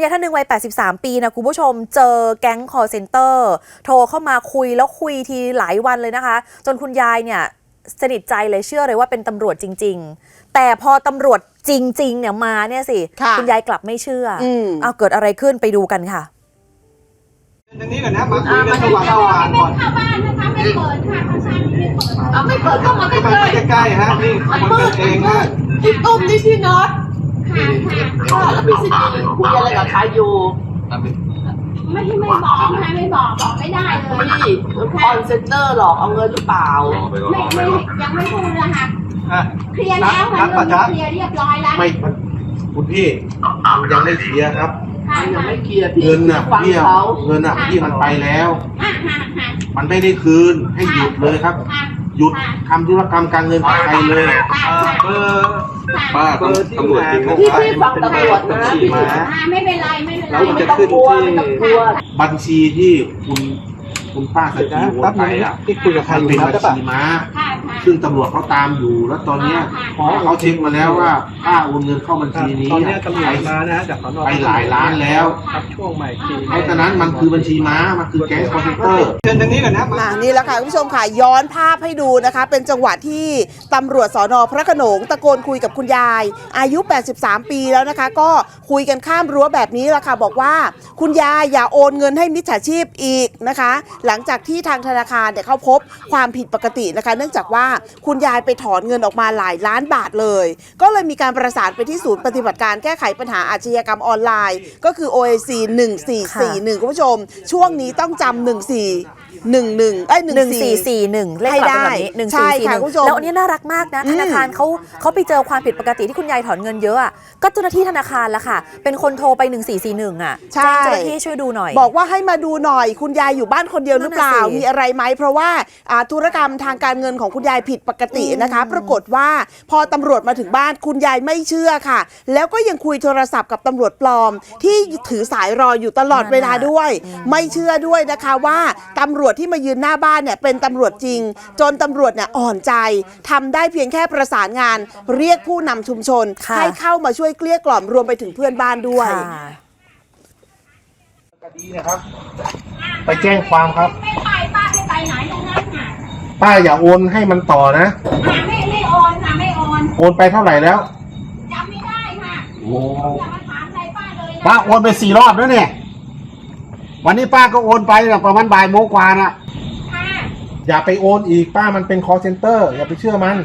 คุณยายท่านหนึ่งวัย 83 ปีนะคุณผู้ชม เจอแก๊งคอร์เซนเตอร์ โทรเข้ามาคุยแล้วคุยทีหลายวันเลยนะคะ จนคุณยายเนี่ยสนิทใจเลยเชื่อเลยว่าเป็นตำรวจจริง ๆ แต่พอตำรวจจริง ๆ เนี่ยมาเนี่ยสิค่ะณยายกลับไม่เชื่ออมเอาเกิดอะไรขึ้นไปดูกันค่ะตรงนี้ก่อนนะมาคุยกันระหว่างระหว่างก่อนเข้าบ้านนะคะไม่เปิดค่ะทางชั้นไม่เปิดเอาไม่เปิดเข้ามาใกเข้าล้มาใกล้ๆฮะนี่คนกันเองฮะๆพี่ตุ้มนี่พี่น็อต ค่ะค่ะค่ะแล้วพี่สิริคุยอะไรกับใครอยู่ไม่ที่ไม่บอกค่ะไม่บอกบอกไม่ได้เลยพี่คอนเซนเตอร์หลอกเอาเงินหรือเปล่า ไม่ไม่ยังไม่พูดเลยค่ะอะเคลียร์แล้วค่ะเรื่องเคลียร์เรียบร้อยแล้วไม่มันคุณพี่มันยังไม่เคลียร์ครับค่ะมันยังค่ะไม่เคลียร์พี่เงินน่ะฟังพี่เขาเงินน่ะพี่มันไปแล้วอะค่ะค่ะมันไม่ได้คืนให้หยุดเลยครับค่ะ หยุดทำธุรกรรมการเงินไปเลยค่ะเอ่อค่ะเบอร์ค่ะเบอร์ที่มาของพี่ใครพี่ฟังตำรวจนะบัญชีพี่มาอ่าไม่เป็นไรไม่เป็นไรแล้วมันไม่จะต้องขึ้นกลัวที่ไม่ต้องกลัวบัญชีที่คุณคุณป้าสเดี๋ยวจีนะโอแป๊บนไปนึงอะที่คุยกับใครมันอยู่เป็นนะบัญได้ปะชีม้าค่ะค่ะ ซึ่งตำรวจเขาตามอยู่ แล้วตอนเนี้ยอ๋อเขาเช็คมาแล้วว่าป้าโอนเงินเข้าบัญชีนี้ตอนเนี้ยอะตำรวจมานะจากสนไปหลายล้านแล้วครับช่วงใหม่ทีเพราะฉะนั้นมันคือบัญชีม้ามันคือแก๊งคอร์เซนเตอร์เชิญทางนี้ก่อนนะมาอ่านี่แหละค่ะคุณผู้ชมค่ะย้อนภาพให้ดูนะคะ เป็นจังหวะที่ตำรวจสอนอพระโขนงตะโกนคุยกับคุณยาย อายุ 83 ปีแล้วนะคะ ก็คุยกันข้ามรั้วแบบนี้แหละค่ะบอกว่า คุณยายอย่าโอนเงินให้มิจฉาชีพอีกนะคะ หลังจากที่ทางธนาคารเนี่ยเขาพบความผิดปกตินะคะ เนื่องจากว่าคุณยายไปถอนเงินออกมาหลายล้านบาทเลย ก็เลยมีการประสานไปที่ศูนย์ปฏิบัติการแก้ไขปัญหาอาชญากรรมออนไลน์ ก็คือ OAC 1441 คุณผู้ชม ช่วงนี้ต้องจำ14 11เอ้ยหนึ่งสี่14สี่หนึ่งเลขให้กลับได้เป็นแบบนี้หนึ่งใช่สี่สี่ค่ะหนึ่งคุณผู้ชมแล้วอันนี้น่ารักมากนะอืมธนาคารเขาเขาไปเจอความผิดปกติที่คุณยายถอนเงินเยอะอะก็เจ้าหน้าที่ธนาคารละค่ะ เป็นคนโทรไป 1441อะใช่ แจ้งเจ้าหน้าที่ช่วยดูหน่อย บอกว่าให้มาดูหน่อย คุณยายอยู่บ้านคนเดียวหรือเปล่า นั่นน่ะสิมีอะไรไหมเพราะว่าอ่าธุรกรรมทางการเงินของคุณยายผิดปกตินะคะ ปรากฏว่าพอตำรวจมาถึงบ้านคุณยายไม่เชื่อค่ะ แล้วก็ยังคุยโทรศัพท์กับตำรวจปลอม ที่ถือสายรออยู่ตลอดเวลาด้วย ไม่เชื่อด้วยนะคะว่าตำรวจที่มายืนหน้าบ้านเนี่ยเป็นตำรวจจริง จนตำรวจเนี่ยอ่อนใจทำได้เพียงแค่ประสานงาน เรียกผู้นำชุมชน ค่ะให้เข้ามาช่วยเกลี้ยกล่อมรวมไปถึงเพื่อนบ้านด้วยค่ะคดีนะครับ ไปแจ้งความครับ ไม่ไปป้าไม่ไปไหนทั้งนั้นค่ะป้าอย่าโอนให้มันต่อนะค่ะไม่ไม่โอนค่ะไม่โอนโอนไปเท่าไหร่แล้วจำไม่ได้ค่ะโอ้อย่ามาถามอะไรป้าเลยนะป้าโอนไปสี่รอบแล้วเนี่ย วันนี้ป้าก็โอนไปนะประมาณบ่ายโมงกว่านะค่ะอย่าไปโอนอีกป้ามันเป็นคอร์เซนเตอร์อย่าไปเชื่อมัน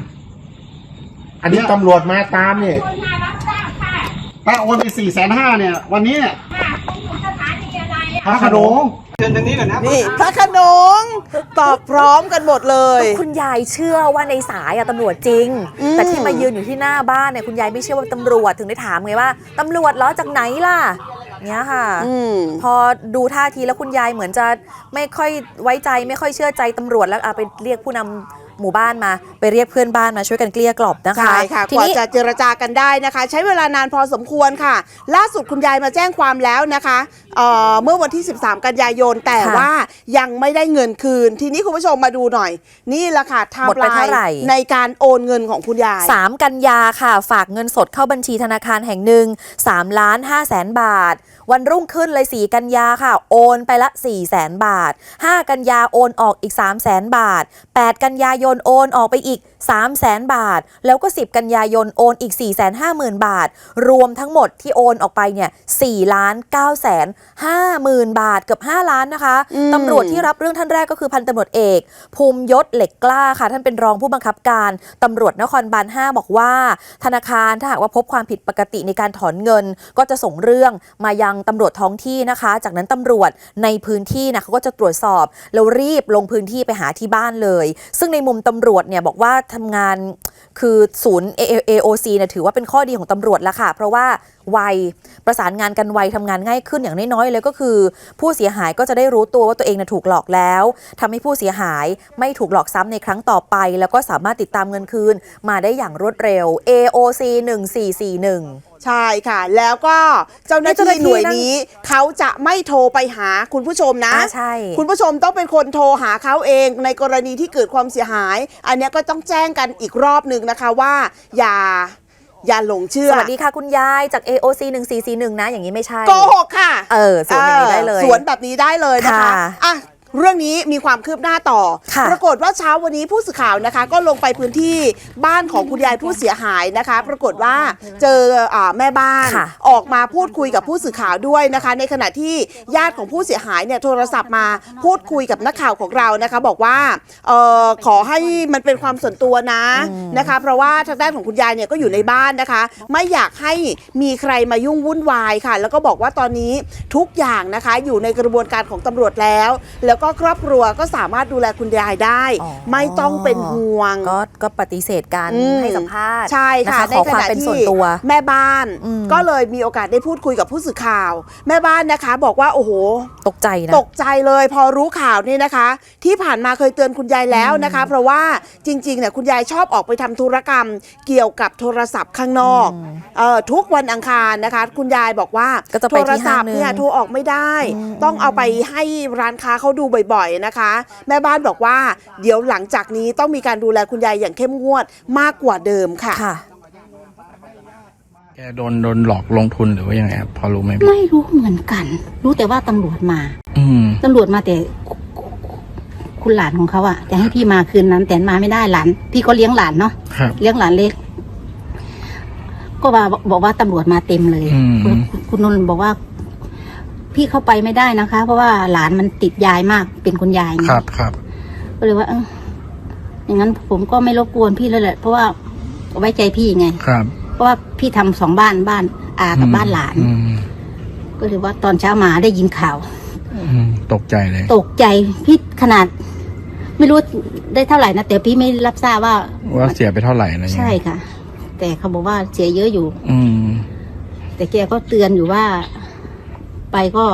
อันนี้ตำรวจมาตามเนี่ยคนมารับทราบค่ะป้าโอนไปสี่แสนห้าเนี่ย วันนี้เนี่ยค่ะคุณอยู่สถานีอะไรพระอะโขนงเชิญทางนี้ก่อนนะนี่พระโขนงตอบพร้อมกันหมดเลย คุณยายเชื่อว่าในสายอะตำรวจจริง อืม แต่ที่มายืนอยู่ที่หน้าบ้านเนี่ยคุณยายไม่เชื่อว่าตำรวจถึงได้ถามไงว่าตำรวจเหรอจากไหนล่ะ เนี้ยค่ะ อืม พอดูท่าทีแล้วคุณยายเหมือนจะไม่ค่อยไว้ใจไม่ค่อยเชื่อใจตำรวจแล้วเอาไปเรียกผู้นำหมู่บ้านมา ไปเรียกเพื่อนบ้านมาช่วยกันเกลี้ยกล่อมนะคะ ใช่ค่ะทีกว่านี้ จะเจรจากันได้นะคะ ใช้เวลานานพอสมควรค่ะ ล่าสุดคุณยายมาแจ้งความแล้วนะคะ เอ่อเมื่อวันที่ 13 กันยายนแต่ค่ะว่ายังไม่ได้เงินคืน ทีนี้คุณผู้ชมมาดูหน่อย นี่แหละค่ะไทหมดม์ไปไลเท่าไหร่ น์ในการโอนเงินของคุณยาย 3 กันยาค่ะ ฝากเงินสดเข้าบัญชีธนาคารแห่งหนึ่ง3ล้าน5แสนบาท วันรุ่งขึ้นเลย 4 กันยาค่ะ โอนไปละ4แสนบาท 5 กันยาโอนออกอีก3แสนบาท 8 กันยายนโอนออกไปอีก3แสนบาท แล้วก็ 10 กันยายนโอนอีก4 5 0 0 0 0 บาท รวมทั้งหมดที่โอนออกไปเนี่ย4ล้าน9แสน5หมื่นบาทเกือบ 5 ล้านนะคะอืมตำรวจที่รับเรื่องท่านแรกก็คือพันตำรวจเอก ภูมิยศเหล็กกล้าค่ะ ท่านเป็นรองผู้บังคับการตำรวจนครบาล5บอกว่า ธนาคารถ้าหากว่าพบความผิดปกติในการถอนเงิน ก็จะส่งเรื่องมายังตำรวจท้องที่นะคะ จากนั้นตำรวจในพื้นที่นะเขาก็จะตรวจสอบแล้วรีบลงพื้นที่ไปหาที่บ้านเลย ซึ่งในมุมตำรวจเนี่ยบอกว่าทำงานคือศูนย์ AOC เนี่ยถือว่าเป็นข้อดีของตำรวจละค่ะ เพราะว่า ไวประสานงานกันไวทำงานง่ายขึ้นอย่างน้อยๆเลยก็คือ ผู้เสียหายก็จะได้รู้ตัวว่าตัวเองน่ะถูกหลอกแล้วทำให้ผู้เสียหายไม่ถูกหลอกซ้ำในครั้งต่อไป แล้วก็สามารถติดตามเงินคืน มาได้อย่างรวดเร็ว AOC 1441 ใช่ค่ะ แล้วก็เจ้าหน้าเจ้าหน้าที่ที่หน่วยนี้เขาจะไม่โทรไปหาคุณผู้ชมนะอ่าใช่คุณผู้ชมต้องเป็นคนโทรหาเขาเองในกรณีที่เกิดความเสียหาย อันเนี้ยก็ต้องแจ้งกันอีกรอบหนึ่งนะคะว่าอย่า อย่าหลงเชื่อสวัสดีค่ะคุณยายจาก AOC 1441นะ อย่างนี้ไม่ใช่โกหกค่ะ เออสวนอย่างนี้ได้เลย สวนแบบนี้ได้เลยนะคะค่ะอะ เรื่องนี้มีความคืบหน้าต่อค่ะปรากฏว่าเช้าวันนี้ผู้สื่อข่าวนะคะ ก็ลงไปพื้นที่บ้านของคุณยายผู้เสียหายนะคะ ปรากฏว่าเจออ่าแม่บ้านค่ะออกมาพูดคุยกับผู้สื่อข่าวด้วยนะคะ ในขณะที่ญาติของผู้เสียหายเนี่ยโทรศัพท์มาพูดคุยกับนักข่าวของเรานะคะ บอกว่าเออขอให้มันเป็นความส่วนตัวนะนะคะ เพราะว่าทางด้านของคุณยายเนี่ยก็อยู่ในบ้านนะคะ ไม่อยากให้มีใครมายุ่งวุ่นวายค่ะ แล้วก็บอกว่าตอนนี้ทุกอย่างนะคะอยู่ในกระบวนการของตำรวจแล้ว แล้วก็ครอบครัวก็สามารถดูแลคุณยายได้ อ๋อ ไม่ต้องเป็นห่วง ก็ก็ปฏิเสธการอืม ให้สัมภาษณ์ใช่ค่ะนขอความเป็นส่วนตัว แม่บ้านอืม ก็เลยมีโอกาสได้พูดคุยกับผู้สื่อข่าว แม่บ้านนะคะ บอกว่าโอ้โห ตกใจนะ ตกใจเลยพอรู้ข่าวนี่นะคะ ที่ผ่านมาเคยเตือนคุณยายแล้วนะคะ เพราะว่าจริงๆเนี่ยคุณยายชอบออกไปทำธุรกรรม เกี่ยวกับโทรศัพท์ข้างนอกเอ่อทุกวันอังคารนะคะ คุณยายบอกว่าก็จะไปโทที่รศัพท์เนี่ยห้างหนึ่งโทรออกไม่ได้ ต้องเอาไปให้ร้านค้าเขาดูบ่อยๆนะคะ แม่บ้านบอกว่าเดี๋ยวหลังจากนี้ต้องมีการดูแลคุณยายอย่างเข้มงวดมากกว่าเดิมค่ะ ค่ะ แกโดนโดนหลอกลงทุนหรือว่ายังไงครับพอรู้ไหมพี่ไม่รู้เหมือนกัน รู้แต่ว่าตำรวจมาอืม ตำรวจมาแต่คุณหลานของเขาอะจะให้พี่มาคืนนั้น แต่มาไม่ได้หลาน พี่ก็เลี้ยงหลานเนาะครับ เลี้ยงหลานเล็ก ก็ว่าบอกว่าตำรวจมาเต็มเลยอืม คุณคุณนนท์บอกว่า พี่เข้าไปไม่ได้นะคะ เพราะว่าหลานมันติดยายมากเป็นคุณยายไงครับครับ ก็เลยว่าเอออย่างนั้นผมก็ไม่รบกวนพี่เลยแหละ เพราะว่าไว้ใจพี่ไง ครับเพราะว่าพี่ทำสองบ้านบ้านอากับบ้านหลาน อืมก็เลยว่าตอนเช้ามาได้ยินข่าว อืมตกใจเลย ตกใจพี่ขนาด ไม่รู้ได้เท่าไหร่นะแต่พี่ไม่รับทราบว่าว่าเสียไปเท่าไหร่นะใช่ค่ะ แต่เขาบอกว่าเสียเยอะอยู่ อืม แต่แกก็เตือนอยู่ว่า ไปก็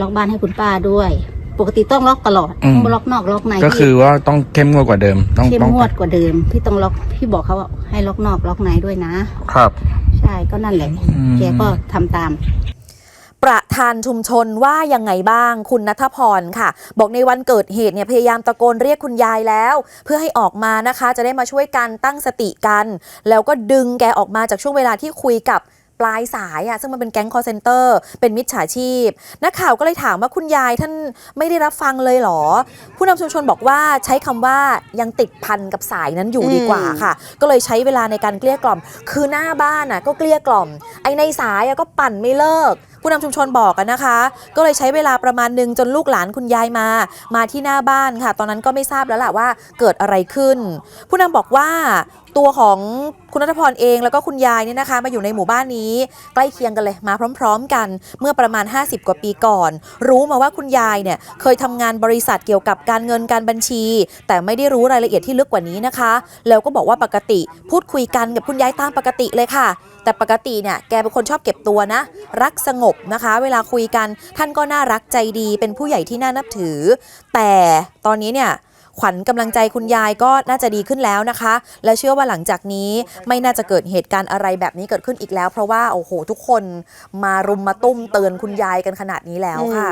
ล็อกบ้านให้คุณป้าด้วย ปกติต้องล็อกตลอดอืม ต้องล็อกนอกล็อกในก็คือว่าต้องเข้มงวดกว่าเดิม ต้องเข้มต้องงวดกว่าเดิม พี่ต้องล็อกพี่บอกเขาว่าให้ล็อกนอกล็อกในด้วยนะ ครับ ใช่ก็นั่นแหละอืม แกก็ทำตาม ประธานชุมชนว่ายังไงบ้างคุณนัทพรค่ะ บอกในวันเกิดเหตุเนี่ยพยายามตะโกนเรียกคุณยายแล้ว เพื่อให้ออกมานะคะ จะได้มาช่วยกันตั้งสติกัน แล้วก็ดึงแกออกมาจากช่วงเวลาที่คุยกับ ปลายสายอะซึ่งมันเป็นแก๊งคอร์เซนเตอร์เป็นมิจฉาชีพ นักข่าวก็เลยถามว่าคุณยายท่านไม่ได้รับฟังเลยเหรอ ผู้นำชุมชนบอกว่าใช้คำว่ายังติดพันกับสายนั้นอยู่ดีกว่าค่ะ ก็เลยใช้เวลาในการเกลี้ยกล่อม คือหน้าบ้านน่ะก็เกลี้ยกล่อม ไอในสายอะก็ปั่นไม่เลิก ผู้นำชุมชนบอกกันนะคะ ก็เลยใช้เวลาประมาณหนึ่งจนลูกหลานคุณยายมา มาที่หน้าบ้านค่ะ ตอนนั้นก็ไม่ทราบแล้วแหละว่าเกิดอะไรขึ้น ผู้นำบอกว่าตัวของคุณนัทพรเองแล้วก็คุณยายเนี่ยนะคะ มาอยู่ในหมู่บ้านนี้ ใกล้เคียงกันเลยมาพร้อม ๆ กันเมื่อประมาณ 50 กว่าปีก่อน รู้มาว่าคุณยายเนี่ยเคยทำงานบริษัทเกี่ยวกับการเงินการบัญชี แต่ไม่ได้รู้รายละเอียดที่ลึกกว่านี้นะคะ แล้วก็บอกว่าปกติพูดคุยกันกับคุณยายตามปกติเลยค่ะแต่ปกติเนี่ยแกเป็นคนชอบเก็บตัวนะ รักสงบนะคะ เวลาคุยกันท่านก็น่ารักใจดี เป็นผู้ใหญ่ที่น่านับถือ แต่ตอนนี้เนี่ยขวัญกำลังใจคุณยายก็น่าจะดีขึ้นแล้วนะคะ และเชื่อว่าหลังจากนี้ไม่น่าจะเกิดเหตุการณ์อะไรแบบนี้เกิดขึ้นอีกแล้ว เพราะว่าโอ้โห ทุกคนมารุมมาตุ้มเตือนคุณยายกันขนาดนี้แล้วค่ะ